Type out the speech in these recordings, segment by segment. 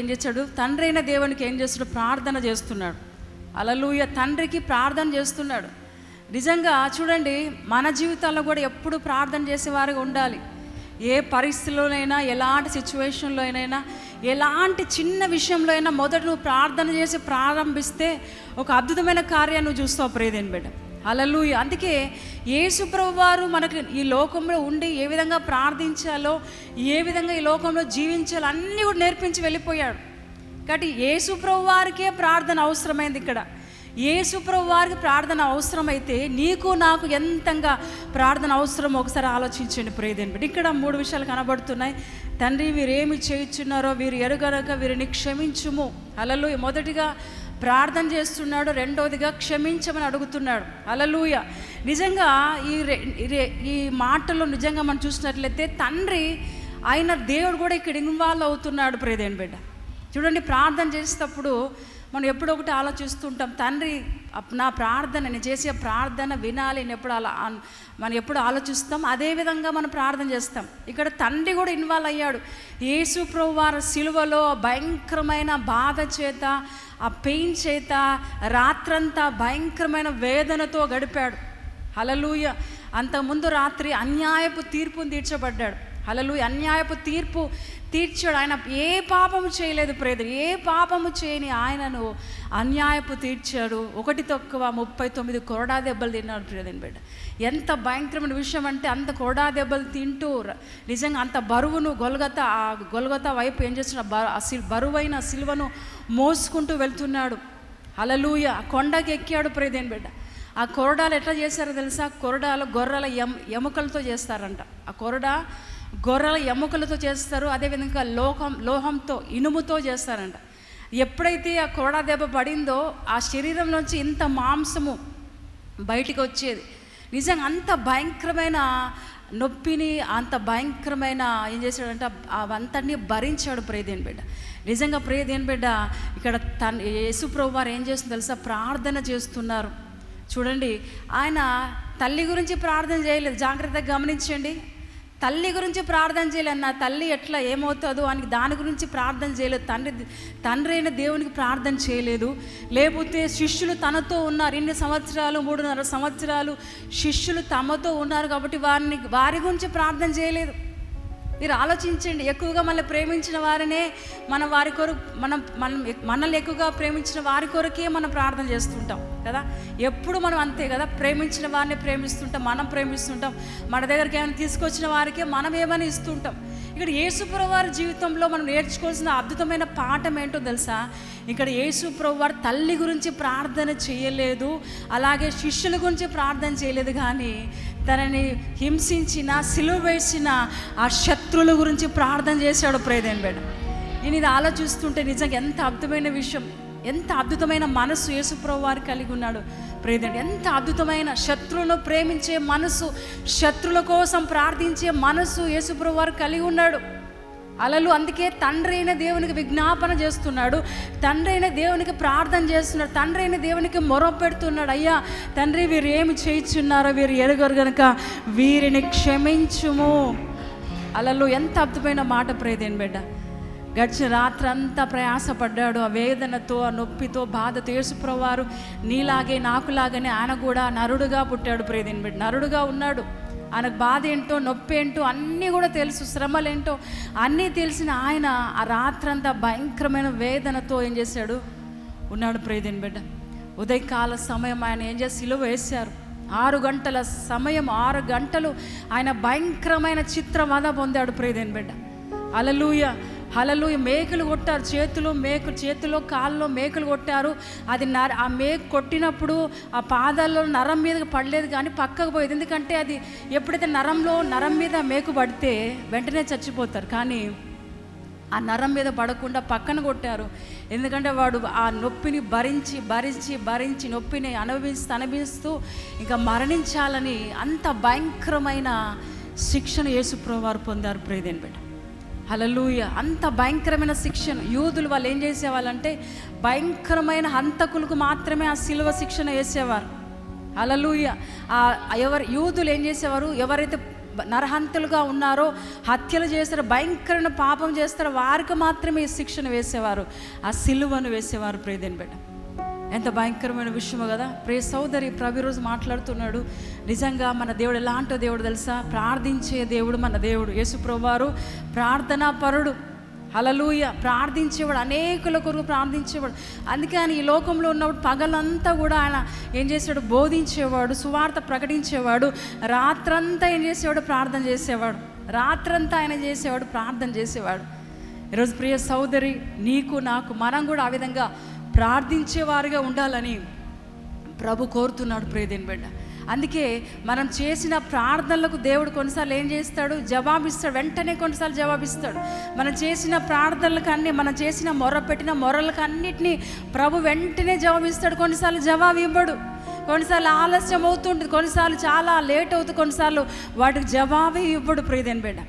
ఏం చేశాడు? తండ్రి అయిన దేవునికి ఏం చేస్తాడు? ప్రార్థన చేస్తున్నాడు. అలలుయ తండ్రికి ప్రార్థన చేస్తున్నాడు. నిజంగా చూడండి మన జీవితాల్లో కూడా ఎప్పుడు ప్రార్థన చేసేవారుగా ఉండాలి. ఏ పరిస్థితిలోనైనా ఎలాంటి సిచ్యువేషన్లో అయినా ఎలాంటి చిన్న విషయంలో అయినా మొదట నువ్వు ప్రార్థన చేసి ప్రారంభిస్తే ఒక అద్భుతమైన కార్యాన్ని నువ్వు చూస్తావు ప్రేదేని బిడ్డ. అలలు అందుకే యేసుప్రభు వారు మనకు ఈ లోకంలో ఉండి ఏ విధంగా ప్రార్థించాలో ఏ విధంగా ఈ లోకంలో జీవించాలో అన్నీ కూడా నేర్పించి వెళ్ళిపోయాడు. కాబట్టి యేసుప్రభు వారికే ప్రార్థన అవసరమైంది ఇక్కడ. యేసుప్రభు వారికి ప్రార్థన అవసరమైతే నీకు నాకు ఎంతంగా ప్రార్థన అవసరం ఒకసారి ఆలోచించండి ప్రేదేని ఇక్కడ మూడు విషయాలు కనబడుతున్నాయి. తండ్రి వీరేమి చేయుచున్నారో వీరు ఎరుగనక వీరిని క్షమించుము. అలలు మొదటిగా ప్రార్థన చేస్తున్నాడు రెండవదిగా క్షమించమని అడుగుతున్నాడు. అలలుయ నిజంగా ఈ రె- ఈ మాటలో నిజంగా మనం చూసినట్లయితే తండ్రి ఆయన దేవుడు కూడా ఇక్కడ ఇన్వాల్వ్ అవుతున్నాడు ప్రేదేని బిడ్డ. చూడండి ప్రార్థన చేసేటప్పుడు మనం ఎప్పుడో ఒకటి ఆలోచిస్తుంటాం తండ్రి నా ప్రార్థన నేను చేసే ప్రార్థన వినాలి నేను ఎప్పుడు అలా మనం ఎప్పుడు ఆలోచిస్తాం? అదే విధంగా మనం ప్రార్థన చేస్తాం. ఇక్కడ తండ్రి కూడా ఇన్వాల్వ్ అయ్యాడు. యేసు ప్రభు వారి సిలువలో భయంకరమైన బాధ చేత ఆ పెయిన్ చేత రాత్రంతా భయంకరమైన వేదనతో గడిపాడు. హలలుయ అంతకుముందు రాత్రి అన్యాయపు తీర్పును తీర్చబడ్డాడు. హలలు అన్యాయపు తీర్పు తీర్చాడు. ఆయన ఏ పాపము చేయలేదు ప్రేద ఏ పాపము చేయని ఆయనను అన్యాయపు తీర్చాడు. ఒకటి తక్కువ ముప్పై తొమ్మిది కొరడా దెబ్బలు తిన్నాడు ప్రియదని బిడ్డ. ఎంత భయంకరమైన విషయం అంటే అంత కొరడా దెబ్బలు తింటూ నిజంగా అంత బరువును గొలగత ఆ గొలగత వైపు ఏం చేస్తున్న ఆ సిల్ బరువైన సిల్వను మోసుకుంటూ వెళ్తున్నాడు. హలలుయ కొండకి ఎక్కాడు ప్రియదేని బిడ్డ. ఆ కొరడాలు ఎట్లా చేస్తారో తెలుసా? కొరడాలు గొర్రెల ఎం ఎముకలతో చేస్తారంట. ఆ కొరడా గొర్రెల ఎముకలతో చేస్తారు అదేవిధంగా లోహం లోహంతో ఇనుముతో చేస్తారంట. ఎప్పుడైతే ఆ కొరడా దెబ్బ పడిందో ఆ శరీరంలోంచి ఇంత మాంసము బయటికి వచ్చేది నిజంగా అంత భయంకరమైన నొప్పిని అంత భయంకరమైన ఏం చేశాడంటే అవంతటిని భరించాడు ప్రేదేని బిడ్డ. నిజంగా ప్రేదేని బిడ్డ ఇక్కడ తన యేసుప్రభు వారు ఏం చేస్తుంది తెలుసా? ప్రార్థన చేస్తున్నారు. చూడండి ఆయన తల్లి గురించి ప్రార్థన చేయలేదు. జాగ్రత్తగా గమనించండి. తల్లి గురించి ప్రార్థన చేయలేదు. నా తల్లి ఎట్లా ఏమవుతుందో అని దాని గురించి ప్రార్థన చేయలేదు. తండ్రి తండ్రి అయిన దేవునికి ప్రార్థన చేయలేదు. లేకపోతే శిష్యులు తనతో ఉన్నారు. ఇన్ని సంవత్సరాలు మూడున్నర సంవత్సరాలు శిష్యులు తమతో ఉన్నారు కాబట్టి వారిని వారి గురించి ప్రార్థన చేయలేదు. మీరు ఆలోచించండి. ఎక్కువగా మనల్ని ప్రేమించిన వారినే మన వారి కొరకు మనం మనం మనల్ని ఎక్కువగా ప్రేమించిన వారి కొరకే మనం ప్రార్థన చేస్తుంటాం కదా? ఎప్పుడు మనం అంతే కదా? ప్రేమించిన వారిని ప్రేమిస్తుంటాం మనం ప్రేమిస్తుంటాం. మన దగ్గరికి ఏమైనా తీసుకొచ్చిన వారికే మనం ఏమైనా ఇస్తుంటాం. ఇక్కడ యేసుప్రభు వారి జీవితంలో మనం నేర్చుకోవాల్సిన అద్భుతమైన పాఠం ఏంటో తెలుసా? ఇక్కడ యేసుప్రభు వారి తల్లి గురించి ప్రార్థన చేయలేదు అలాగే శిష్యుల గురించి ప్రార్థన చేయలేదు కానీ తనని హింసించిన సిలువ వేసిన ఆ శత్రువుల గురించి ప్రార్థన చేశాడు ప్రేదేన్ బేడ. నేను ఇది ఆలోచిస్తుంటే నిజంగా ఎంత అద్భుతమైన విషయం ఎంత అద్భుతమైన మనసు యేసుప్రభు వారు కలిగి ఉన్నాడు ప్రేదండి ఎంత అద్భుతమైన శత్రువులను ప్రేమించే మనసు శత్రుల కోసం ప్రార్థించే మనసు యేసుప్రభు వారు కలిగి ఉన్నాడు. అలలు. అందుకే తండ్రి అయిన దేవునికి విజ్ఞాపన చేస్తున్నాడు. తండ్రి అయిన దేవునికి ప్రార్థన చేస్తున్నాడు. తండ్రి అయిన దేవునికి మొర పెడుతున్నాడు. అయ్యా తండ్రి వీరు ఏమి చేయించున్నారో వీరు ఎరగరు గనక వీరిని క్షమించుము. అలలు ఎంత అద్భుతమైన మాట ప్రేదేన్ బిడ్డ. గడిచిన రాత్రంతా ప్రయాసపడ్డాడు. ఆ వేదనతో ఆ నొప్పితో బాధతో యేసుప్రవారు నీలాగే నాకులాగానే ఆయన కూడా నరుడుగా పుట్టాడు ప్రేదేన్ బిడ్డ. నరుడుగా ఉన్నాడు. ఆయనకు బాధ ఏంటో నొప్పి ఏంటో అన్నీ కూడా తెలుసు శ్రమలేంటో అన్నీ తెలిసిన ఆయన ఆ రాత్రంతా భయంకరమైన వేదనతో ఏం చేశాడు? ఉన్నాడు ప్రేదేన్ బిడ్డ. ఉదయకాల సమయం ఆయన ఏం చేసి సిలువ వేశారు. ఆరు గంటల సమయం ఆరు గంటలు ఆయన భయంకరమైన చిత్రవద పొందాడు ప్రేదేన్ బిడ్డ. అలలుయ హలలు మేకలు కొట్టారు. చేతిలో మేకు చేతిలో కాళ్ళలో మేకలు కొట్టారు. అది నర ఆ మేకు కొట్టినప్పుడు ఆ పాదాల్లో నరం మీద పడలేదు కానీ పక్కకు పోయేది. ఎందుకంటే అది ఎప్పుడైతే నరంలో నరం మీద మేకు పడితే వెంటనే చచ్చిపోతారు. కానీ ఆ నరం మీద పడకుండా పక్కన కొట్టారు. ఎందుకంటే వాడు ఆ నొప్పిని భరించి భరించి భరించి నొప్పిని అనుభవిస్తూ అనుభవిస్తూ ఇంకా మరణించాలని అంత భయంకరమైన శిక్షణ యేసుప్రభు వారు పొందారు. ప్రేదేన్ బిడ్డ. హలలుయ అంత భయంకరమైన శిక్షణ. యూదులు వాళ్ళు ఏం చేసేవాళ్ళంటే భయంకరమైన హంతకులకు మాత్రమే ఆ శిలువ శిక్షణ వేసేవారు. హలలుయ ఎవరు యూదులు ఏం చేసేవారు? ఎవరైతే నరహంతలుగా ఉన్నారో హత్యలు చేస్తారో భయంకరమైన పాపం చేస్తారో వారికి మాత్రమే శిక్షణ వేసేవారు. ఆ సిలువను వేసేవారు ప్రియదేని బిడ్డ. ఎంత భయంకరమైన విషయమో కదా. ప్రియ సోదరి ప్రభు రోజు మాట్లాడుతున్నాడు. నిజంగా మన దేవుడు ఎలాంటో దేవుడు తెలుసా? ప్రార్థించే దేవుడు మన దేవుడు. యేసుప్రభువారు ప్రార్థనా పరుడు. హలలుయ ప్రార్థించేవాడు అనేకుల కొరకు ప్రార్థించేవాడు. అందుకే ఆయన ఈ లోకంలో ఉన్నప్పుడు పగలంతా కూడా ఆయన ఏం చేసేవాడు? బోధించేవాడు సువార్త ప్రకటించేవాడు. రాత్రంతా ఏం చేసేవాడు? ప్రార్థన చేసేవాడు. రాత్రంతా ఆయన చేసేవాడు ప్రార్థన చేసేవాడు. ఈరోజు ప్రియ సోదరి నీకు నాకు మనం కూడా ఆ విధంగా ప్రార్థించేవారుగా ఉండాలని ప్రభు కోరుతున్నాడు ప్రేదేని బిడ్డ. అందుకే మనం చేసిన ప్రార్థనలకు దేవుడు కొన్నిసార్లు ఏం చేస్తాడు? జవాబిస్తాడు. వెంటనే కొన్నిసార్లు జవాబిస్తాడు. మనం చేసిన ప్రార్థనలకు అన్ని మనం చేసిన మొర పెట్టిన మొరలకు అన్నిటినీ ప్రభు వెంటనే జవాబిస్తాడు. కొన్నిసార్లు జవాబు ఇవ్వడు. కొన్నిసార్లు ఆలస్యం అవుతుంటుంది. కొన్నిసార్లు చాలా లేట్ అవుతుంది. కొన్నిసార్లు వాటికి జవాబే ఇవ్వడు ప్రియదేని బిడ్డ.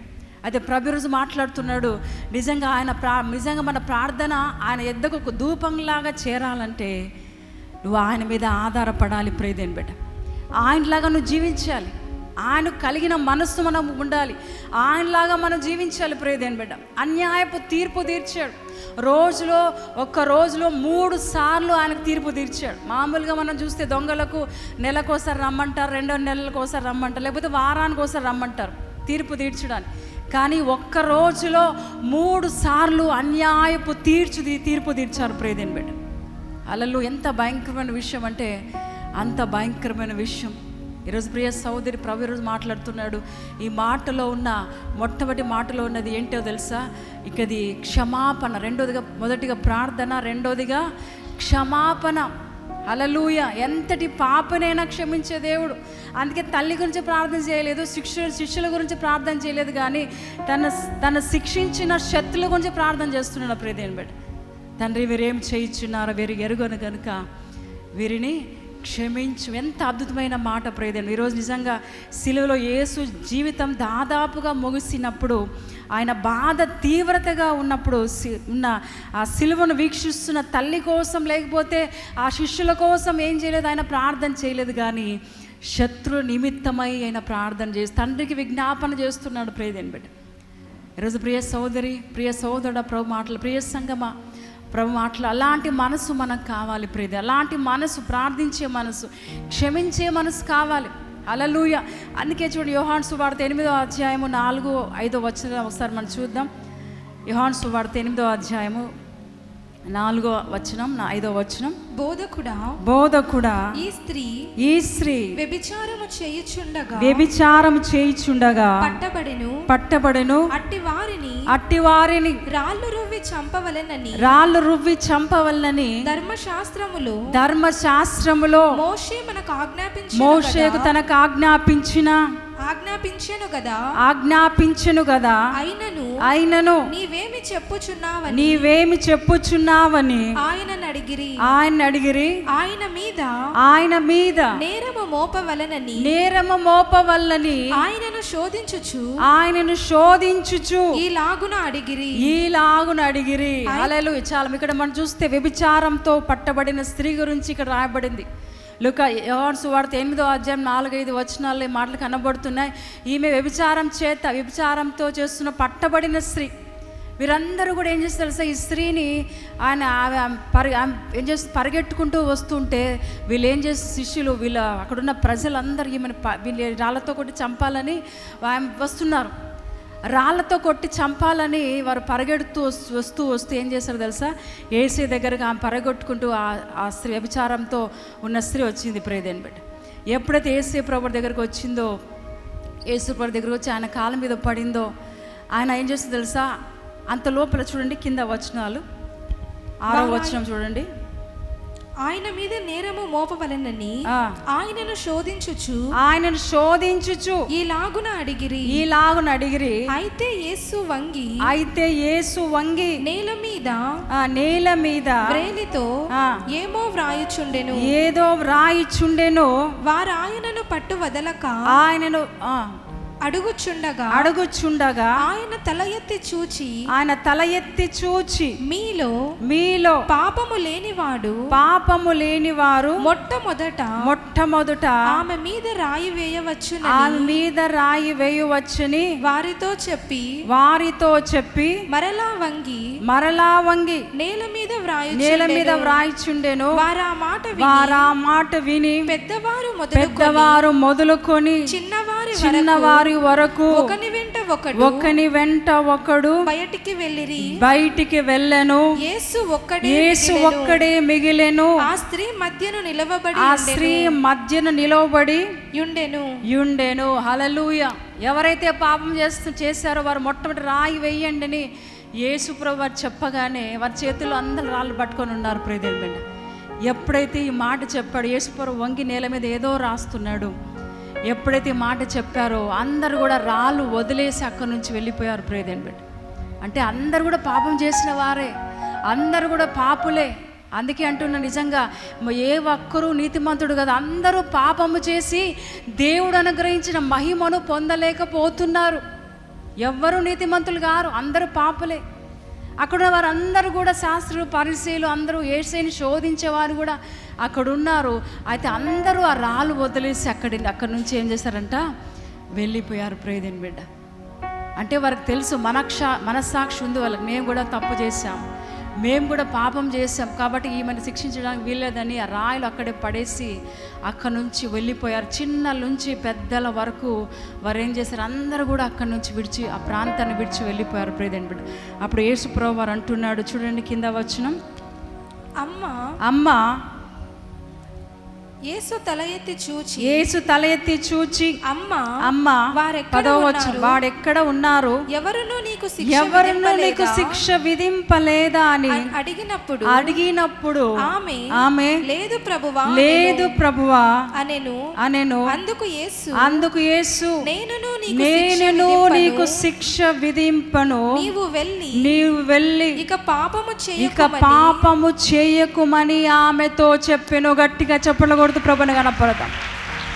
అయితే ప్రభు రోజు మాట్లాడుతున్నాడు. నిజంగా ఆయన ప్రా నిజంగా మన ప్రార్థన ఆయన ఎద్దకు ఒక ధూపంలాగా చేరాలంటే నువ్వు ఆయన మీద ఆధారపడాలి ప్రేదేని బిడ్డ. ఆయనలాగా నువ్వు జీవించాలి. ఆయన కలిగిన మనస్సు మనం ఉండాలి. ఆయనలాగా మనం జీవించాలి ప్రేదేని బిడ్డ. అన్యాయపు తీర్పు తీర్చాడు. రోజులో ఒక్క రోజులో మూడు సార్లు ఆయనకు తీర్పు తీర్చాడు. మామూలుగా మనం చూస్తే దొంగలకు నెలకోసారి రమ్మంటారు రెండో నెలలకోసారి రమ్మంటారు లేకపోతే వారానికి ఒకసారి రమ్మంటారు. తీర్పు తీర్చడానికి. కానీ ఒక్క రోజులో మూడు సార్లు అన్యాయపు తీర్చు తీర్పు తీర్చారు ప్రేదేని బిడ్డ. అలలు ఎంత భయంకరమైన విషయం అంటే అంత భయంకరమైన విషయం. ఈరోజు ప్రియ సోదరి ప్రభు ఈరోజు మాట్లాడుతున్నాడు. ఈ మాటలో ఉన్న మొట్టమొదటి మాటలో ఉన్నది ఏంటో తెలుసా? ఇకది క్షమాపణ రెండోదిగా మొదటిగా ప్రార్థన రెండోదిగా క్షమాపణ. అలలుయ ఎంతటి పాపనైనా క్షమించే దేవుడు. అందుకే తల్లి గురించి ప్రార్థన చేయలేదు శిక్ష శిష్యుల గురించి ప్రార్థన చేయలేదు కానీ తన తన శిక్షించిన శత్రుల గురించి ప్రార్థన చేస్తున్నాడు ప్రియదేని బట్టి తండ్రి వీరేం చేయించున్నారో వీరు ఎరుగను కనుక వీరిని క్షమించు. ఎంత అద్భుతమైన మాట ప్రేదను ఈరోజు నిజంగా సిలువలో యేసు జీవితం దాదాపుగా ముగిసినప్పుడు ఆయన బాధ తీవ్రతగా ఉన్నప్పుడు సి- ఉన్న ఆ సిలువను వీక్షిస్తున్న తల్లి కోసం లేకపోతే ఆ శిష్యుల కోసం ఏం చేయలేదు ఆయన ప్రార్థన చేయలేదు కానీ శత్రు నిమిత్తమై ఆయన ప్రార్థన చేసి తండ్రికి విజ్ఞాపన చేస్తున్నాడు ప్రేదేని బిడ్డ. ఈరోజు ప్రియ సోదరి ప్రియ సోదరుడ ప్రభు మాటలు ప్రియ సంగమా ప్రభు అట్లా అలాంటి మనసు మనకు కావాలి ప్రేది అలాంటి మనసు ప్రార్థించే మనసు క్షమించే మనసు కావాలి. అలలుయ అందుకే చూడు యోహాన్ సువార్త ఎనిమిదో అధ్యాయము నాలుగో ఐదో వచ్చిన ఒకసారి మనం చూద్దాం. యోహాన్ సువార్త ఎనిమిదో అధ్యాయము నాలుగో వచనం నా ఐదో వచనం. బోధకుడా బోధకుడా ఈ స్త్రీ ఈ స్త్రీ వ్యభిచారము చేయుచుండగా వ్యభిచారం చేయిచుండగా పట్టబడెను. పట్టబడెను. అట్టి వారిని అట్టి వారిని రాళ్ళు రువ్వి చంపవలెనని రాళ్ళు రువ్వి చంపవలనని ధర్మశాస్త్రములో ధర్మశాస్త్రములో మోషే మనకు ఆజ్ఞాపించి మోషేకు తనకు ఆజ్ఞాపించిన ఆజ్ఞాపించెను కదా ఆజ్ఞాపించను కదా అయినను ఆయనను నీవేమి చెప్పుచున్నావని? నీవేమి చెప్పుచున్నావని? ఆయన అడిగిరి ఆయన అడిగిరి ఆయన మీద ఆయన మీద నేరము మోపవలనని? నేరము మోపవల్లని? ఆయనను శోధించుచు? ఆయనను శోధించుచు? ఈ లాగున అడిగిరి. ఈలాగున అడిగిరి. అలలు చాలా ఇక్కడ మనం చూస్తే వ్యభిచారంతో పట్టబడిన స్త్రీ గురించి ఇక్కడ రాయబడింది. లుక యోహాను సువార్త ఎనిమిదో అధ్యాయం నాలుగైదు వచనాలు మాటలు కనబడుతున్నాయి. ఈమె వ్యభిచారం చేత వ్యభిచారంతో చేస్తున్న పట్టబడిన స్త్రీ. వీరందరూ కూడా ఏం చేస్తారు తెలుసా? ఈ స్త్రీని ఆయన ఆమె పరి ఏం చేస్తారు పరిగెట్టుకుంటూ వస్తుంటే వీళ్ళు ఏం చేసి శిష్యులు వీళ్ళ అక్కడున్న ప్రజలందరూ ఈమెను వీళ్ళు రాళ్ళతో కొట్టి చంపాలని ఆమె వస్తున్నారు. రాళ్ళతో కొట్టి చంపాలని వారు పరిగెడుతూ వస్తూ వస్తూ వస్తూ ఏం చేశారు తెలుసా? ఏసీ దగ్గరకు ఆమె పరిగెట్టుకుంటూ ఆ- స్త్రీ వ్యభిచారంతో ఉన్న స్త్రీ వచ్చింది ప్రేదేని బిడ్డ ఎప్పుడైతే ఏసీ ప్రభు దగ్గరకు వచ్చిందో ఏసు ప్రభు దగ్గరకు వచ్చి ఆయన కాళ్ళ మీద పడిందో ఆయన ఏం చేస్తుందో తెలుసా? అంత లోపల చూడండి కింద వచనాలు. ఆరో వచనం చూడండి. ఆయన మీద నేరము మోపవలెనని ఆయనను శోధించుచు ఆయనను శోధించుచు ఈ లాగున అడిగిరి. ఈలాగున అడిగిరి. అయితే యేసు వంగి అయితే యేసు వంగి నేల మీద ఆ నేల మీద వ్రేలితో ఏమో వ్రాయుచుండెను. ఏదో వ్రాయిచుండెను. వారు ఆయనను పట్టు వదలక ఆయనను అడుగుచుండగా అడుగుచుండగా ఆయన తల ఎత్తి చూచి ఆయన తల ఎత్తి చూచి మీలో మీలో పాపము లేనివాడు పాపము లేని వారు మొట్టమొదట మొట్టమొదట ఆమె మీద రాయి వేయవచ్చున ఆమె మీద రాయి వేయవచ్చని వారితో చెప్పి వారితో చెప్పి మరలా వంగి మరలా వంగి నేల మీద వ్రాయు నేల మీద వ్రాయిచుండెను. వారు మాట వారా మాట విని పెద్దవారు మొదలు పెద్దవారు మొదలుకొని చిన్నవారి చిన్నవారి వరకు ఒకని వెంట ఒకడు ఒకని వెంట ఒకడు బయటికి వెళ్ళిరి. బయటికి వెళ్ళెను. యేసు ఒక్కడే యేసు ఒక్కడే మిగిలెను. ఆ స్త్రీ మధ్యను నిలవబడి ఆ స్త్రీ మధ్యన నిలవబడి ఉండెను యుండెను. హలలుయ ఎవరైతే పాపం చేస్తూ చేశారో వారు మొట్టమొదటి రాయి వేయండి అని యేసుప్రభు వారు చెప్పగానే వారి చేతుల్లో అందరు రాళ్ళు పట్టుకొని ఉన్నారు ప్రియదేవి ఎప్పుడైతే ఈ మాట చెప్పాడు యేసుప్రభు వంగి నేల మీద ఏదో రాస్తున్నాడు. ఎప్పుడైతే మాట చెప్పారో అందరు కూడా రాళ్ళు వదిలేసి అక్కడి నుంచి వెళ్ళిపోయారు ప్రియదేవి బిడ్డ. అంటే అందరు కూడా పాపం చేసిన వారే అందరు కూడా పాపులే. అందుకే అంటున్నా నిజంగా ఏ ఒక్కరూ నీతిమంతుడు కదా అందరూ పాపము చేసి దేవుడు అనుగ్రహించిన మహిమను పొందలేకపోతున్నారు. ఎవ్వరూ నీతిమంతులు గారు అందరూ పాపులే. అక్కడ వారందరూ కూడా శాస్త్రులు పరిశీలు అందరూ ఏసైని శోధించేవారు కూడా అక్కడ ఉన్నారు అయితే అందరూ ఆ రాళ్ళు వదిలేసి అక్కడి అక్కడి నుంచి ఏం చేశారంట? వెళ్ళిపోయారు ప్రేదిని బిడ్డ. అంటే వారికి తెలుసు మనక్ష మనస్సాక్షి ఉంది వాళ్ళకి. మేము కూడా తప్పు చేశాము. మేము కూడా పాపం చేశాం కాబట్టి ఈమెను శిక్షించడానికి వీల్లేదని ఆ రాయలు అక్కడే పడేసి అక్కడి నుంచి వెళ్ళిపోయారు. చిన్న నుంచి పెద్దల వరకు వారు ఏం చేశారు? అందరూ కూడా అక్కడి నుంచి విడిచి ఆ ప్రాంతాన్ని విడిచి వెళ్ళిపోయారు. ప్రేదన్ బిడ్డ అప్పుడు యేసుప్రభు వారు అంటున్నాడు చూడండి కింద వచ్చిన అమ్మ. అమ్మ యేసు తల ఎత్తి చూచి యేసు తల ఎత్తి చూచి అమ్మ అమ్మ వారెక్కడ? వాడెక్కడ ఉన్నారు ఎవరును నీకు శిక్ష ఎవరినూ నీకు విధింపలేదా? శిక్ష విధింపలేదా అని అడిగినప్పుడు అడిగినప్పుడు ఆమె ఆమె లేదు ప్రభువా లేదు ప్రభువా అనెను అనెను అందుకు యేసు అందుకు యేసు నేనును నీకు శిక్ష నేనును విధింపను. నీకు శిక్ష విధింపను నీవు వెళ్ళి నీవు వెళ్ళి ఇక పాపము ఇక చేయకమని పాపము చేయకుమని ఆమెతో చెప్పెను గట్టిగా చెప్పలకూడదు ప్రభుని కనపడతాం.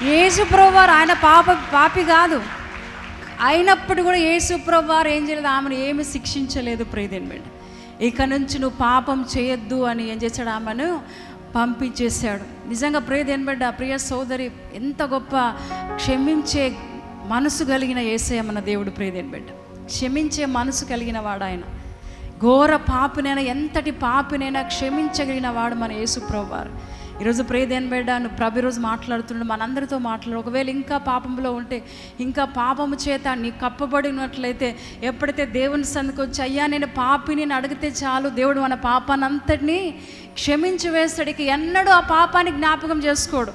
యేసు ప్రభువారు ఆయన పాప పాపి కాదు. అయినప్పుడు కూడా యేసు ప్రభువారు ఏం చేయలేదు ఆమెను ఏమి శిక్షించలేదు ప్రియదేని బిడ్డ ఇక నుంచి నువ్వు పాపం చేయొద్దు అని ఏం చేశాడు ఆమెను? పంపించేశాడు. నిజంగా ప్రియదేని బిడ్డ ప్రియ సోదరి ఎంత గొప్ప క్షమించే మనసు కలిగిన ఏసయ మన దేవుడు ప్రియదేని బిడ్డ క్షమించే మనసు కలిగిన వాడు ఆయన. ఘోర పాపినైనా ఎంతటి పాపినైనా క్షమించగలిగిన వాడు మన యేసు ప్రభువారు. ఈరోజు ప్రేదేన్ బిడ్డ నువ్వు ప్రభు ఈరోజు మాట్లాడుతున్నాడు మనందరితో మాట్లాడు. ఒకవేళ ఇంకా పాపంలో ఉంటే ఇంకా పాపము చేత నీ కప్పబడినట్లయితే ఎప్పుడైతే దేవుని సందుకు వచ్చి అయ్యా నేను పాపిని అడిగితే చాలు దేవుడు మన పాపాన్ని క్షమించి వేస్తాడు ఎన్నడూ ఆ పాపాన్ని జ్ఞాపకం చేసుకోడు.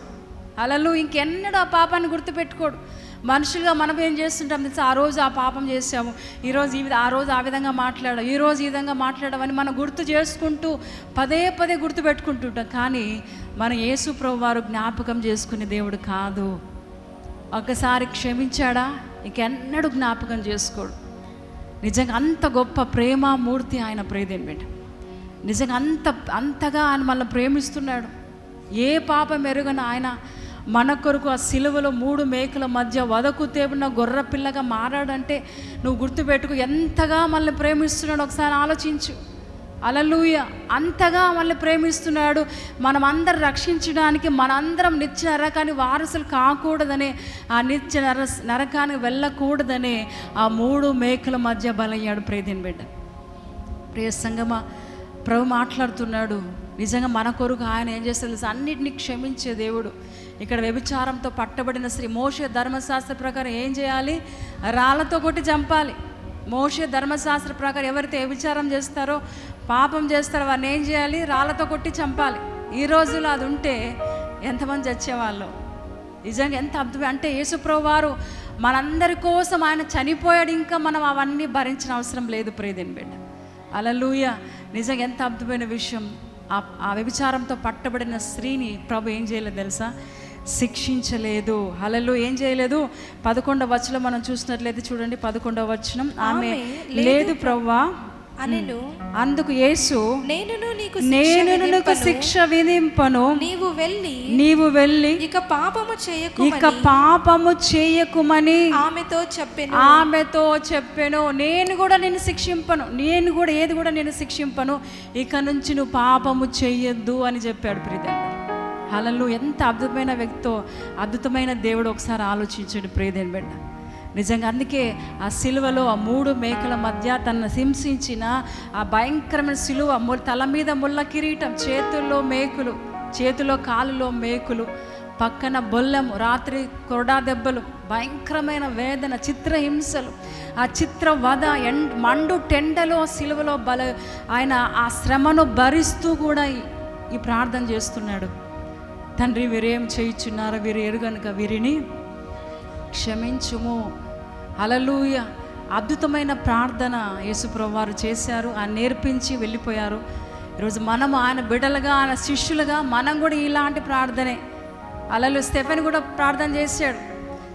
అలలు ఇంకెన్నడూ ఆ పాపాన్ని గుర్తుపెట్టుకోడు. మనుషులుగా మనం ఏం చేస్తుంటాం తెలుసా? ఆ రోజు ఆ పాపం చేసాము ఈరోజు ఈ ఆ రోజు ఆ విధంగా మాట్లాడాం ఈరోజు ఈ విధంగా మాట్లాడమని మనం గుర్తు చేసుకుంటూ పదే పదే గుర్తు పెట్టుకుంటుంటాం కానీ మన యేసు ప్రభు వారు జ్ఞాపకం చేసుకునే దేవుడు కాదు. ఒకసారి క్షమించాడా? ఇంకెన్నడూ జ్ఞాపకం చేసుకోడు. నిజంగా అంత గొప్ప ప్రేమ మూర్తి ఆయన ప్రేదేని బిడ్డ. నిజంగా అంత అంతగా ఆయన మనల్ని ప్రేమిస్తున్నాడు. ఏ పాపం ఎరుగని ఆయన మన కొరకు ఆ సిలువలో మూడు మేకల మధ్య వదకు తేబడిన గొర్రె పిల్లగా మారాడంటే నువ్వు గుర్తుపెట్టుకు ఎంతగా మనల్ని ప్రేమిస్తున్నాడు ఒకసారి ఆలోచించు. అలలుయ అంతగా మనల్ని ప్రేమిస్తున్నాడు. మనం అందరు రక్షించడానికి మనందరం నిత్య నరకాన్ని వారసులు కాకూడదనే ఆ నిత్య నర నరకానికి వెళ్ళకూడదనే ఆ మూడు మేకల మధ్య బలయ్యాడు ప్రేదిన్ బిడ్డ. ప్రియ సంగమా ప్రభు మాట్లాడుతున్నాడు. నిజంగా మన కొరకు ఆయన ఏం చేస్తారు తెలుసా? అన్నిటినీ క్షమించే దేవుడు. ఇక్కడ వ్యభిచారంతో పట్టబడిన శ్రీ మోషే ధర్మశాస్త్ర ప్రకారం ఏం చేయాలి? రాళ్ళతో కొట్టి చంపాలి. మోషే ధర్మశాస్త్ర ప్రకారం ఎవరైతే వ్యభిచారం చేస్తారో పాపం చేస్తారో వారిని ఏం చేయాలి? రాళ్ళతో కొట్టి చంపాలి. ఈ రోజులో అది ఉంటే ఎంతమంది చచ్చేవాళ్ళు? నిజంగా ఎంత అద్భుతం. అంటే యేసుప్రభు వారు మనందరి కోసం ఆయన చనిపోయాడు ఇంకా మనం అవన్నీ భరించిన అవసరం లేదు ప్రేదేని బిడ్డ. అలలుయ నిజంగా ఎంత అద్భుతమైన విషయం. ఆ వ్యభిచారంతో పట్టబడిన స్త్రీని ప్రభు ఏం చేయలేదు తెలుసా? శిక్షించలేదు. హలలు ఏం చేయలేదు? పదకొండవ వచనం మనం చూసినట్లయితే చూడండి పదకొండవ వచనం. ఆమె లేదు ప్రవ్వా అనెను అందుకు యేసు నేనును నీకు నేను నీకు. శిక్ష విధింపను. నీవు వెళ్ళి నీవు వెళ్ళి ఇక పాపము చేయకు ఇక పాపము చేయకుమని. ఆమెతో చెప్పెను. ఆమెతో చెప్పాను. నేను కూడా నిన్ను శిక్షింపను. నేను కూడా ఏది కూడా నేను శిక్షింపను. ఇక నుంచి నువ్వు పాపము చెయ్యొద్దు అని చెప్పాడు ప్రియదండ్రి హలలు ఎంత అద్భుతమైన వ్యక్తితో అద్భుతమైన దేవుడు ఒకసారి ఆలోచించాడు ప్రియదేని బిడ్డ నిజంగా అందుకే ఆ సిలువలో ఆ మూడు మేకల మధ్య తనను హింసించిన ఆ భయంకరమైన సిలువ తల మీద ముళ్ళ కిరీటం చేతుల్లో మేకులు చేతిలో కాలులో మేకులు పక్కన బొల్లము రాత్రి కొరడా దెబ్బలు భయంకరమైన వేదన చిత్రహింసలు ఆ చిత్ర వధ ఎం మండు టెండలో సిలువలో బల ఆయన ఆ శ్రమను భరిస్తూ కూడా ఈ- ఈ ప్రార్థన చేస్తున్నాడు. తండ్రి వీరేం చేయించున్నారో వీరు ఎరుగనుక వీరిని క్షమించుము. అలలుయ అద్భుతమైన ప్రార్థన యేసుప్రభు వారు చేశారు. ఆయన నేర్పించి వెళ్ళిపోయారు. ఈరోజు మనం ఆయన బిడ్డలుగా ఆయన శిష్యులుగా మనం కూడా ఇలాంటి ప్రార్థనే. అలలు స్టెఫెన్ కూడా ప్రార్థన చేశాడు.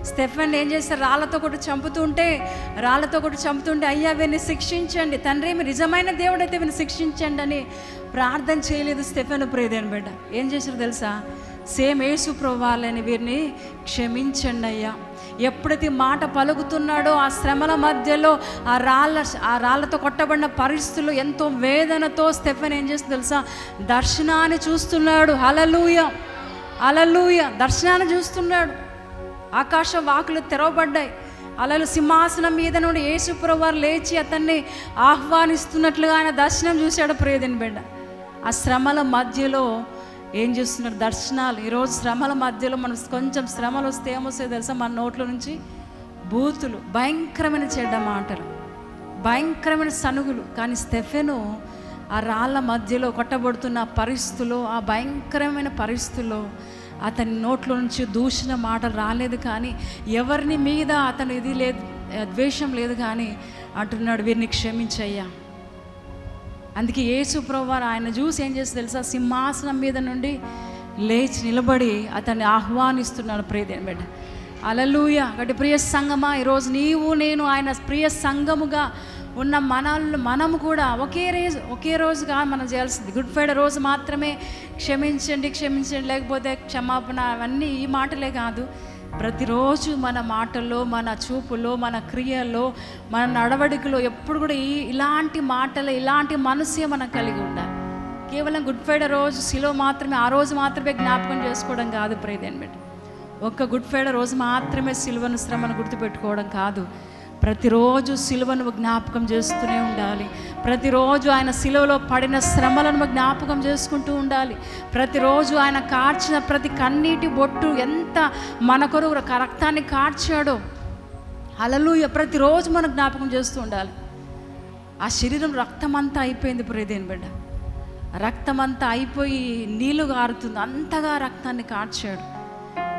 స్టెఫెన్ ఏం చేస్తారు రాళ్ళతో కూడా చంపుతుంటే రాళ్ళతో కూడా చంపుతుంటే అయ్యా వీరిని శిక్షించండి. తండ్రి మీరు నిజమైన దేవుడైతే వీరిని శిక్షించండి అని ప్రార్థన చేయలేదు స్టెఫెన్ ప్రేదేని బిడ్డ. ఏం చేశారు తెలుసా? సేమ్ యేసు వాళ్ళని వీరిని క్షమించండి అయ్యా. ఎప్పుడైతే మాట పలుకుతున్నాడో ఆ శ్రమల మధ్యలో ఆ రాళ్ళ ఆ రాళ్ళతో కొట్టబడిన పరిస్థితులు ఎంతో వేదనతో స్టెఫెన్ ఏం చేస్తుంది తెలుసా? దర్శనాన్ని చూస్తున్నాడు. అలలూయ అలలుయ దర్శనాన్ని చూస్తున్నాడు. ఆకాశ వాకులు తెరవబడ్డాయి. అలలు సింహాసనం మీద నుండి యేసుప్రభు వారు లేచి అతన్ని ఆహ్వానిస్తున్నట్లుగా ఆయన దర్శనం చూశాడు ప్రియదిని బిడ్డ. ఆ శ్రమల మధ్యలో ఏం చేస్తున్నాడు దర్శనాలు. ఈరోజు శ్రమల మధ్యలో మనం కొంచెం శ్రమలు వస్తే ఏమొస్తాయో తెలుసా? మన నోట్ల నుంచి బూతులు. భయంకరమైన చెడ్డ మాటలు. భయంకరమైన సనుగులు. కానీ స్టెఫెను ఆ రాళ్ళ మధ్యలో కొట్టబడుతున్న పరిస్థితుల్లో ఆ భయంకరమైన పరిస్థితుల్లో అతని నోట్లో నుంచి దూషణ మాటలు రాలేదు కానీ ఎవరిని మీద అతను ఇది లేదు ద్వేషం లేదు కానీ అంటున్నాడు వీరిని క్షమించయ్యా. అందుకే యేసు ప్రభువారు ఆయన చూసి ఏం చేసి తెలుసా? సింహాసనం మీద నుండి లేచి నిలబడి అతన్ని ఆహ్వానిస్తున్నాడు ప్రియదేని బిడ్డ. అలలుయ ఒకటి ప్రియ సంగమా ఈరోజు నీవు నేను ఆయన ప్రియ సంఘముగా ఉన్న మనల్ని మనము కూడా ఒకే రోజు ఒకే రోజుగా మనం చేయాల్సింది. గుడ్ ఫ్రైడే రోజు మాత్రమే క్షమించండి క్షమించండి. లేకపోతే క్షమాపణ అవన్నీ ఈ మాటలే కాదు. ప్రతిరోజు మన మాటల్లో మన చూపులో మన క్రియల్లో మన నడవడికలో ఎప్పుడు కూడా ఈ ఇలాంటి మాటలు ఇలాంటి మనసే మనం కలిగి ఉండాలి. కేవలం గుడ్ ఫ్రైడే రోజు సిలో మాత్రమే ఆ రోజు మాత్రమే జ్ఞాపకం చేసుకోవడం కాదు ప్రేదేన్ బిడ్డ. ఒక్క గుడ్ ఫ్రైడే రోజు మాత్రమే సిలువను శ్రమను గుర్తుపెట్టుకోవడం కాదు. ప్రతిరోజు సిలువను జ్ఞాపకం చేస్తూనే ఉండాలి. ప్రతిరోజు ఆయన సిలువలో పడిన శ్రమలను జ్ఞాపకం చేసుకుంటూ ఉండాలి. ప్రతిరోజు ఆయన కార్చిన ప్రతి కన్నీటి బొట్టు ఎంత మన కొరకు రక్తాన్ని కార్చాడో. అలలుయ ప్రతిరోజు మనం జ్ఞాపకం చేస్తూ ఉండాలి. ఆ శరీరం రక్తం అంతా అయిపోయింది ప్రేదేని బిడ్డ. రక్తమంతా అయిపోయి నీళ్ళు గారుతుంది. అంతగా రక్తాన్ని కార్చాడు.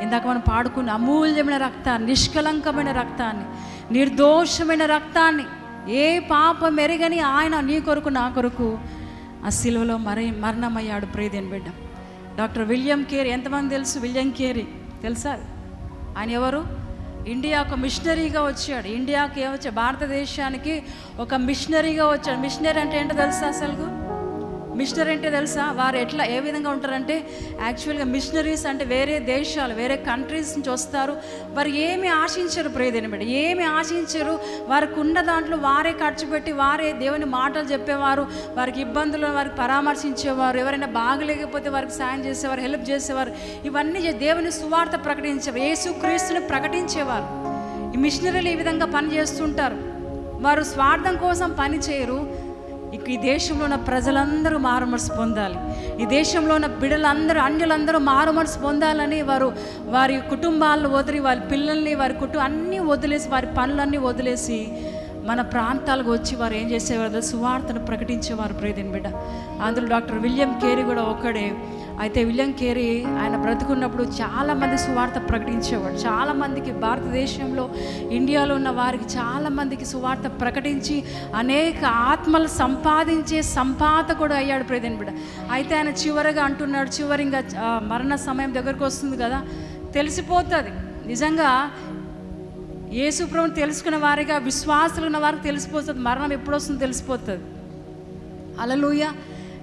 ఇందాక మనం పాడుకున్న అమూల్యమైన రక్తాన్ని నిష్కలంకమైన రక్తాన్ని నిర్దోషమైన రక్తాన్ని ఏ పాపం ఎరగని ఆయన నీ కొరకు నా కొరకు. ఆ సిలువలో మరి మరణమయ్యాడు ప్రేదేని బిడ్డ. డాక్టర్ విలియం కేరీ ఎంతమంది తెలుసు? William Carey. తెలుసా? ఆయన ఎవరు? ఇండియా ఒక మిషనరీగా వచ్చాడు. ఇండియాకి ఏమొచ్చా భారతదేశానికి ఒక మిషనరీగా వచ్చాడు. మిషనరీ అంటే ఏంటో తెలుసా అసలు మిషనరీ అంటే తెలుసా? వారు ఎట్లా ఏ విధంగా ఉంటారంటే యాక్చువల్గా మిషనరీస్ అంటే వేరే దేశాలు వేరే కంట్రీస్ నుంచి వస్తారు. వారు ఏమి ఆశించరు ప్రేదేని బిడ్డ ఏమి ఆశించరు. వారికి ఉన్న దాంట్లో వారే ఖర్చు పెట్టి వారే దేవుని మాటలు చెప్పేవారు. వారికి ఇబ్బందులు వారికి పరామర్శించేవారు. ఎవరైనా బాగలేకపోతే వారికి సాయం చేసేవారు హెల్ప్ చేసేవారు. ఇవన్నీ దేవుని సువార్త ప్రకటించేవారు యేసుక్రీస్తుని ప్రకటించేవారు. ఈ మిషనరీలు ఈ విధంగా పని చేస్తుంటారు వారు స్వార్థం కోసం పని చేయరు. ఈ దేశంలో ఉన్న ప్రజలందరూ మారుమనసు పొందాలి. ఈ దేశంలో ఉన్న బిడ్డలందరూ అన్యులందరూ మారుమనసు పొందాలని వారు వారి కుటుంబాలను వదిలి వారి పిల్లల్ని వారి కుటుంబం అన్నీ వదిలేసి వారి పనులన్నీ వదిలేసి మన ప్రాంతాలకు వచ్చి వారు ఏం చేసేవారు? సువార్తను ప్రకటించేవారు ప్రియదిన బిడ్డ. అందులో డాక్టర్ విలియం కేరీ కూడా ఒక్కడే అయితే విలియం కేరీ ఆయన బ్రతుకున్నప్పుడు చాలామంది సువార్త ప్రకటించేవాడు. చాలామందికి భారతదేశంలో ఇండియాలో ఉన్న వారికి చాలామందికి సువార్త ప్రకటించి అనేక ఆత్మలు సంపాదించే సంపాదకుడు అయ్యాడు ప్రదేన్ బిడ్డ. అయితే ఆయన చివరగా అంటున్నాడు చివరి ఇంకా మరణ సమయం దగ్గరకు వస్తుంది కదా తెలిసిపోతుంది. నిజంగా యేసుప్రభుని తెలుసుకున్న వారిగా విశ్వాసులు ఉన్న వారికి తెలిసిపోతుంది మరణం ఎప్పుడు వస్తుందో తెలిసిపోతుంది. అలలుయ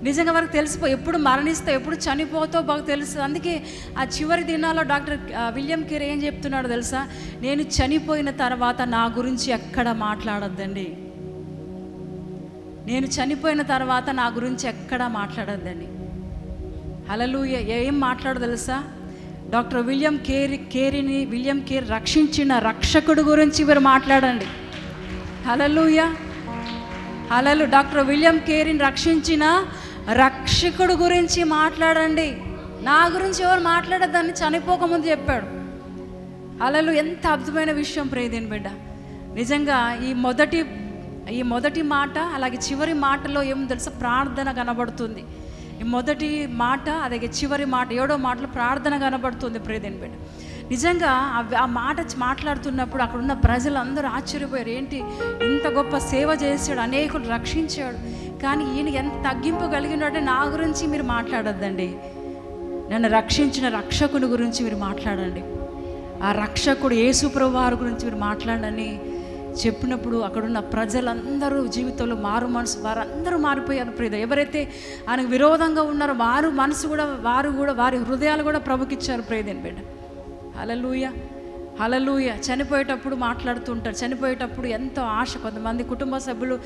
నిజంగా వారికి తెలిసిపో ఎప్పుడు మరణిస్తావు ఎప్పుడు చనిపోతావు బాగా తెలుసు. అందుకే ఆ చివరి దినాల్లో డాక్టర్ విలియం కేర్ ఏం చెప్తున్నాడు తెలుసా? నేను చనిపోయిన తర్వాత నా గురించి ఎక్కడ మాట్లాడొద్దండి? నేను చనిపోయిన తర్వాత నా గురించి ఎక్కడ మాట్లాడొద్దండి? హలలుయ ఏం మాట్లాడు తెలుసా? డాక్టర్ విలియం కేర్ కేరీని విలియం కేర్ రక్షించిన రక్షకుడు గురించి మీరు మాట్లాడండి. హలలుయ హలలు డాక్టర్ విలియం కేరీని రక్షించిన రక్షకుడు గురించి మాట్లాడండి. నా గురించి ఎవరు మాట్లాడద్దని చనిపోకముందు చెప్పాడు. అలలు ఎంత అద్భుతమైన విషయం ప్రేదేని బిడ్డ. నిజంగా ఈ మొదటి ఈ మొదటి మాట అలాగే చివరి మాటలో ఏమో తెలుసా? ప్రార్థన కనబడుతుంది. ఈ మొదటి మాట అలాగే చివరి మాట ఏడో మాటలో ప్రార్థన కనబడుతుంది ప్రేదేని బిడ్డ. నిజంగా ఆ- మాట మాట్లాడుతున్నప్పుడు అక్కడ ఉన్న ప్రజలందరూ ఆశ్చర్యపోయారు. ఏంటి? ఇంత గొప్ప సేవ చేశాడు అనేకులు రక్షించాడు. కానీ ఈయన ఎంత తగ్గింపు కలిగినాడో నా గురించి మీరు మాట్లాడొద్దండి. నన్ను రక్షించిన రక్షకుని గురించి మీరు మాట్లాడండి. ఆ రక్షకుడు యేసుప్రభు వారి గురించి మీరు మాట్లాడని చెప్పినప్పుడు అక్కడున్న ప్రజలందరూ జీవితంలో మారు మనసు వారందరూ మారిపోయారు ప్రియ ఎవరైతే ఆయనకు విరోధంగా ఉన్నారో వారు మనసు కూడా వారు కూడా వారి హృదయాలు కూడా ప్రభుకిచ్చారు ప్రియదేని బిడ్డ. లూయా హలలుయ చనిపోయేటప్పుడు మాట్లాడుతుంటారు. చనిపోయేటప్పుడు ఎంతో ఆశ. కొంతమంది కుటుంబ సభ్యులు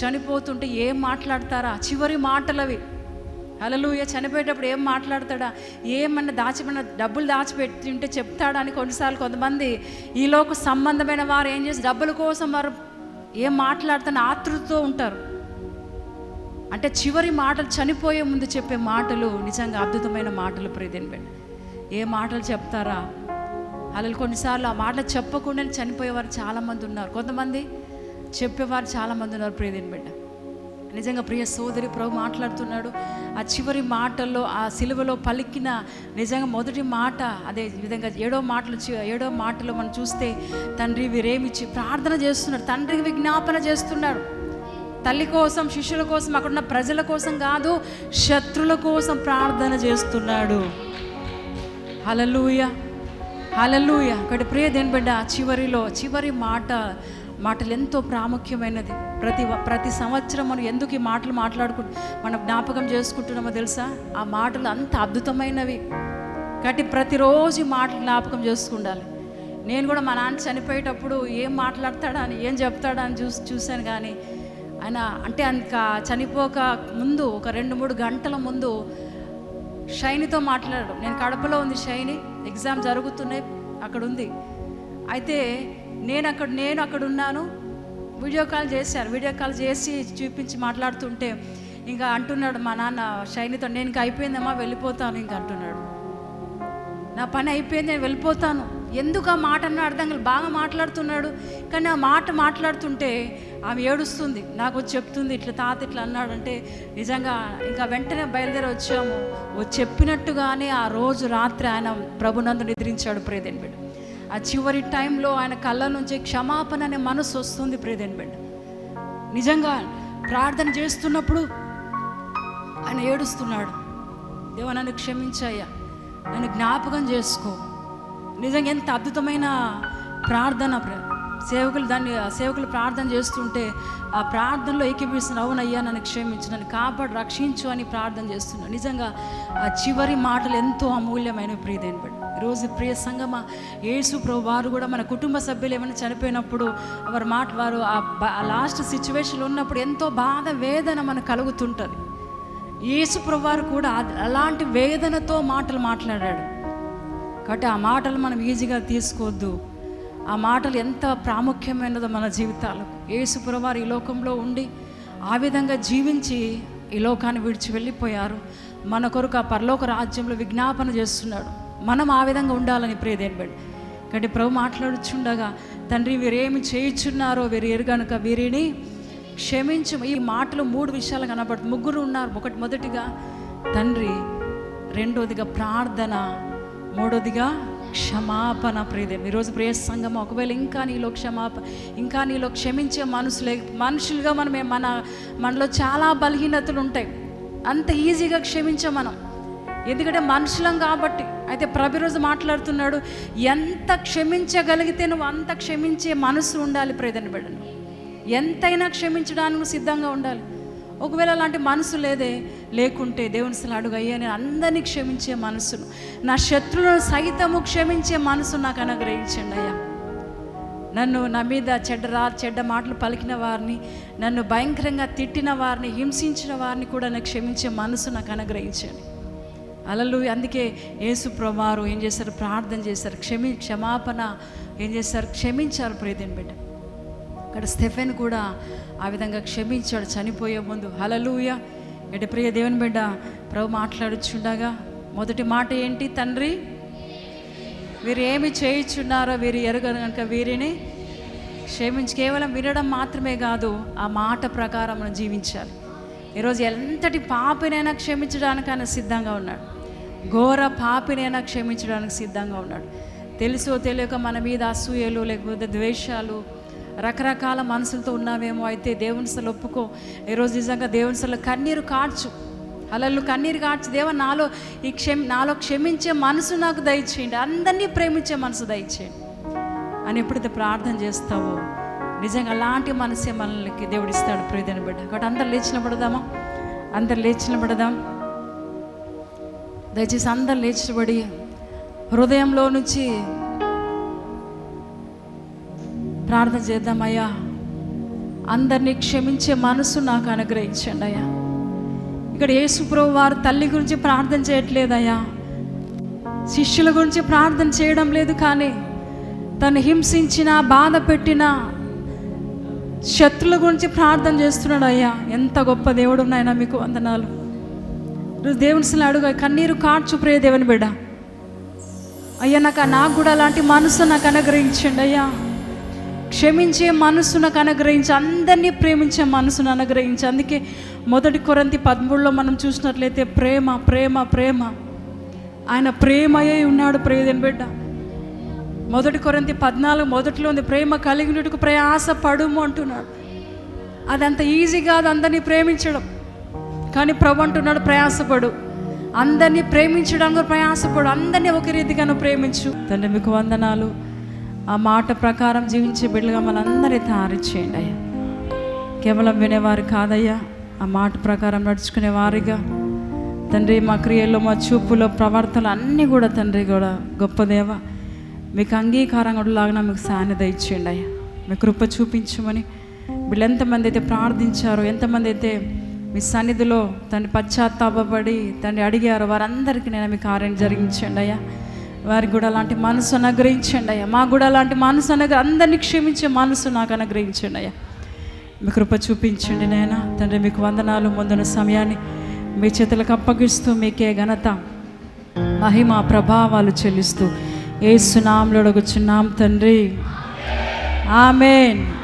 చనిపోతుంటే ఏం మాట్లాడతారా? చివరి మాటలవి. హలలుయ చనిపోయేటప్పుడు ఏం మాట్లాడతాడా? ఏమన్నా దాచిపెట్టిన డబ్బులు దాచిపెట్టి ఉంటే చెప్తాడా అని కొన్నిసార్లు కొంతమంది ఈలోక సంబంధమైన వారు ఏం చేసి డబ్బుల కోసం వారు ఏం మాట్లాడుతున్న ఆతృతతో ఉంటారు. అంటే చివరి మాటలు చనిపోయే ముందు చెప్పే మాటలు నిజంగా అద్భుతమైన మాటలు ప్రియదేని ఏ మాటలు చెప్తారా? అలా కొన్నిసార్లు ఆ మాటలు చెప్పకుండా చనిపోయేవారు చాలామంది ఉన్నారు. కొంతమంది చెప్పేవారు చాలామంది ఉన్నారు ప్రియదేని బిడ్డ. నిజంగా ప్రియ సోదరి ప్రభు మాట్లాడుతున్నాడు. ఆ చివరి మాటల్లో ఆ సిలువలో పలికిన నిజంగా మొదటి మాట అదే విధంగా ఏడో మాటలు ఏడో మాటలో మనం చూస్తే తండ్రి వీరేమిచ్చి ప్రార్థన చేస్తున్నాడు. తండ్రికి విజ్ఞాపన చేస్తున్నాడు. తల్లి కోసం శిష్యుల కోసం అక్కడున్న ప్రజల కోసం కాదు శత్రుల కోసం ప్రార్థన చేస్తున్నాడు. హలలుయ హలలుయ అక్కడ ప్రియ దేని బిడ్డ ఆ చివరిలో చివరి మాట మాటలు ఎంతో ప్రాముఖ్యమైనది. ప్రతి ప్రతి సంవత్సరం మనం ఎందుకు ఈ మాటలు మాట్లాడుకుంటు మనం జ్ఞాపకం చేసుకుంటున్నామో తెలుసా? ఆ మాటలు అంత అద్భుతమైనవి. కాబట్టి ప్రతిరోజు ఈ మాటలు జ్ఞాపకం చేసుకుండాలి. నేను కూడా మా నాన్న చనిపోయేటప్పుడు ఏం మాట్లాడతాడా అని ఏం చెప్తాడా అని చూసి చూశాను కానీ ఆయన అంటే అంత చనిపోక ముందు ఒక రెండు మూడు గంటల ముందు షైనితో మాట్లాడాడు. నేను కడపలో ఉంది షైని. ఎగ్జామ్ జరుగుతున్నాయి అక్కడ ఉంది అయితే నేను అక్కడ నేను అక్కడ ఉన్నాను వీడియో కాల్ చేశారు. వీడియో కాల్ చేసి చూపించి మాట్లాడుతుంటే ఇంకా అంటున్నాడు మా నాన్న షైనితో నేను ఇంకా అయిపోయిందమ్మా వెళ్ళిపోతాను ఇంకా అంటున్నాడు. నా పని అయిపోయింది నేను వెళ్ళిపోతాను. ఎందుకు ఆ మాట అన్న అర్థం బాగా మాట్లాడుతున్నాడు. కానీ ఆ మాట మాట్లాడుతుంటే ఆమె ఏడుస్తుంది నాకు చెప్తుంది ఇట్లా తాత ఇట్లా అన్నాడంటే నిజంగా ఇంకా వెంటనే బయలుదేరి వచ్చాము. ఓ చెప్పినట్టుగానే ఆ రోజు రాత్రి ఆయన ప్రభునందు నిద్రించాడు ప్రేదెన్ బిడ్డ ఆ చివరి టైంలో ఆయన కళ్ళ నుంచి క్షమాపణ అనే మనసు వస్తుంది ప్రేదేన్ బిడ్డ నిజంగా ప్రార్థన చేస్తున్నప్పుడు ఆయన ఏడుస్తున్నాడు దేవ నన్ను క్షమించాయ్యా నన్ను జ్ఞాపకం చేసుకో. నిజంగా ఎంత అద్భుతమైన ప్రార్థన ప్ర- సేవకులు దాన్ని సేవకులు ప్రార్థన చేస్తుంటే ఆ ప్రార్థనలో ఏకీపిస్తున్న అవునయ్యా నన్ను క్షమించు నన్ను కాపాడు రక్షించు అని ప్రార్థన చేస్తున్నాను నిజంగా ఆ చివరి మాటలు ఎంతో అమూల్యమైన ప్రియదైన బట్టి ఈరోజు ప్రియ సంగమ యేసు ప్రభు వారు కూడా మన కుటుంబ సభ్యులు ఏమైనా చనిపోయినప్పుడు వారి మాట వారు ఆ లాస్ట్ సిచ్యువేషన్లో ఉన్నప్పుడు ఎంతో బాధ వేదన మనకు కలుగుతుంటుంది. యేసు ప్రభువారు కూడా అలాంటి వేదనతో మాటలు మాట్లాడాడు. కాబట్టి ఆ మాటలు మనం ఈజీగా తీసుకోవద్దు. ఆ మాటలు ఎంత ప్రాముఖ్యమైనదో మన జీవితాలకు. యేసు ఈ లోకంలో ఉండి ఆ విధంగా జీవించి ఈ లోకాన్ని విడిచి వెళ్ళిపోయారు. మన కొరకు ఆ పరలోక రాజ్యంలో విజ్ఞాపన చేస్తున్నాడు. మనం ఆ విధంగా ఉండాలని ప్రియదేని బట్టి కాబట్టి ప్రభు మాట్లాడుచుండగా తండ్రి వీరేమి చేయుచున్నారో వీరు ఎరుగనుక వీరిని క్షమించు. ఈ మాటలు మూడు విషయాలు కనబడుతుంది ముగ్గురు ఉన్నారు. ఒకటి మొదటిగా తండ్రి రెండోదిగా ప్రార్థన మూడోదిగా క్షమాపణ ప్రియదేవి ఈరోజు ప్రియ సంఘం ఒకవేళ ఇంకా నీలో క్షమాపణ ఇంకా నీలో క్షమించే మనసులే మనుషులుగా మనమే మన మనలో చాలా బలహీనతలు ఉంటాయి. అంత ఈజీగా క్షమించాం మనం. ఎందుకంటే మనుషులం కాబట్టి. అయితే ప్రభిరోజు మాట్లాడుతున్నాడు ఎంత క్షమించగలిగితే నువ్వు అంత క్షమించే మనసు ఉండాలి ప్రేదని బిడ్డను ఎంతైనా క్షమించడానికి సిద్ధంగా ఉండాలి. ఒకవేళ అలాంటి మనసు లేదే లేకుంటే దేవుని సలు అడుగు అయ్యా నేను అందరినీ క్షమించే మనసును నా శత్రువులను సైతము క్షమించే మనసు నాకు అనుగ్రహించండి అయ్యా. నన్ను నా మీద చెడ్డ రా చెడ్డ మాటలు పలికిన వారిని నన్ను భయంకరంగా తిట్టిన వారిని హింసించిన వారిని కూడా నాకు క్షమించే మనసు నాకు అనుగ్రహించండి. అలలు అందుకే యేసు ప్రభారు ఏం చేశారు? ప్రార్థన చేశారు. క్షమి క్షమాపణ ఏం చేశారు? క్షమించారు ప్రియదేని బిడ్డ. అక్కడ స్టెఫెన్ కూడా ఆ విధంగా క్షమించాడు చనిపోయే ముందు. హలలుయ ఎటు ప్రియ దేవుని బిడ్డ ప్రభు మాట్లాడుచుండగా మొదటి మాట ఏంటి తండ్రి? వీరు ఏమి చేయుచున్నారో వీరు ఎరగను కనుక వీరిని క్షమించి కేవలం వినడం మాత్రమే కాదు ఆ మాట ప్రకారం మనం జీవించాలి. ఈరోజు ఎంతటి పాపినైనా క్షమించడానికి ఆయన సిద్ధంగా ఉన్నాడు. ఘోర పాపినైనా క్షమించడానికి సిద్ధంగా ఉన్నాడు. తెలుసో తెలియక మన మీద అసూయలు లేకపోతే ద్వేషాలు రకరకాల మనసులతో ఉన్నావేమో అయితే దేవుని సలు ఒప్పుకో. ఈరోజు నిజంగా దేవుని సలు కన్నీరు కాడ్చు అలలు కన్నీరు కాడ్చు దేవ నాలో ఈ క్షమ నాలో క్షమించే మనసు నాకు దయచేయండి. అందరినీ ప్రేమించే మనసు దయచేయండి. అని ఎప్పుడైతే ప్రార్థన చేస్తావో నిజంగా అలాంటి మనసే మనల్ని దేవుడిస్తాడు ప్రియదని బిడ్డ. కాబట్టి అందరు లేచిన పడదామా? అందరు లేచిన పడదాం. దయచేసి అందరు లేచిబడి హృదయంలో నుంచి ప్రార్థన చేద్దామయ్యా అందరినీ క్షమించే మనసు నాకు అనుగ్రహించండి అయ్యా. ఇక్కడ యేసుప్రభు వారు తల్లి గురించి ప్రార్థన చేయట్లేదయ్యా శిష్యుల గురించి ప్రార్థన చేయడం లేదు కానీ తను హింసించిన బాధ పెట్టిన శత్రుల గురించి ప్రార్థన చేస్తున్నాడు అయ్యా. ఎంత గొప్ప దేవుడు నాయన మీకు వందనాలు. ఈరోజు దేవుని అడుగు కన్నీరు కార్చు ప్రియ దేవుని బిడ్డ. అయ్యా నాకు నాకు కూడా అలాంటి మనసు నాకు అనుగ్రహించండి అయ్యా. క్షమించే మనసు అనుగ్రహించి అందరినీ ప్రేమించే మనసును అనుగ్రహించి. అందుకే మొదటి కొరంతి పదమూడులో మనం చూసినట్లయితే ప్రేమ ప్రేమ ప్రేమ. ఆయన ప్రేమయే ఉన్నాడు ప్రియదని బిడ్డ. మొదటి కొరంతి పద్నాలుగు మొదట్లో ఉంది ప్రేమ కలిగినట్టుకు ప్రయాస పడుము అంటున్నాడు. అదంత ఈజీ కాదు అందరినీ ప్రేమించడం. కానీ ప్రభు అంటున్నాడు ప్రయాసపడు. అందరినీ ప్రేమించడానికి కూడా ప్రయాసపడు. అందరినీ ఒక రీతిగాను ప్రేమించు. తండ్రి మీకు వందనాలు. ఆ మాట ప్రకారం జీవించే బిడ్డలుగా మనందరి తయారు చేయండి అయ్యా. కేవలం వినేవారు కాదయ్యా ఆ మాట ప్రకారం నడుచుకునే వారిగా. తండ్రి మా క్రియల్లో మా చూపులో ప్రవర్తనలు అన్నీ కూడా తండ్రి కూడా గొప్ప దేవ. మీకు అంగీకారం కూడా లాగా మీకు సాన్నిధ ఇచ్చేయండి అయ్యా. మీ కృప చూపించమని వీళ్ళు ఎంతమంది అయితే ప్రార్థించారో ఎంతమంది అయితే మీ సన్నిధిలో తండ్రి పశ్చాత్తాపడి తండ్రి అడిగారో వారందరికీ నేను మీ కార్యం జరిగించండి అయ్యా. వారికి కూడా అలాంటి మనసు అనుగ్రహించండి అయ్యా. మాకు కూడా అలాంటి మనసు అనుగ్రహ అందరినీ క్షమించే మనసు నాకు అనుగ్రహించండి అయ్యా. మీ కృప చూపించండి నాయన. తండ్రి మీకు వందనాలు ముందున్న సమయాన్ని మీ చేతులకు అప్పగిస్తూ మీకే ఘనత మహిమ ప్రభావాలు చెల్లిస్తూ ఏ సునాంలో అడుగుచున్నాం తండ్రి. ఆమెన్.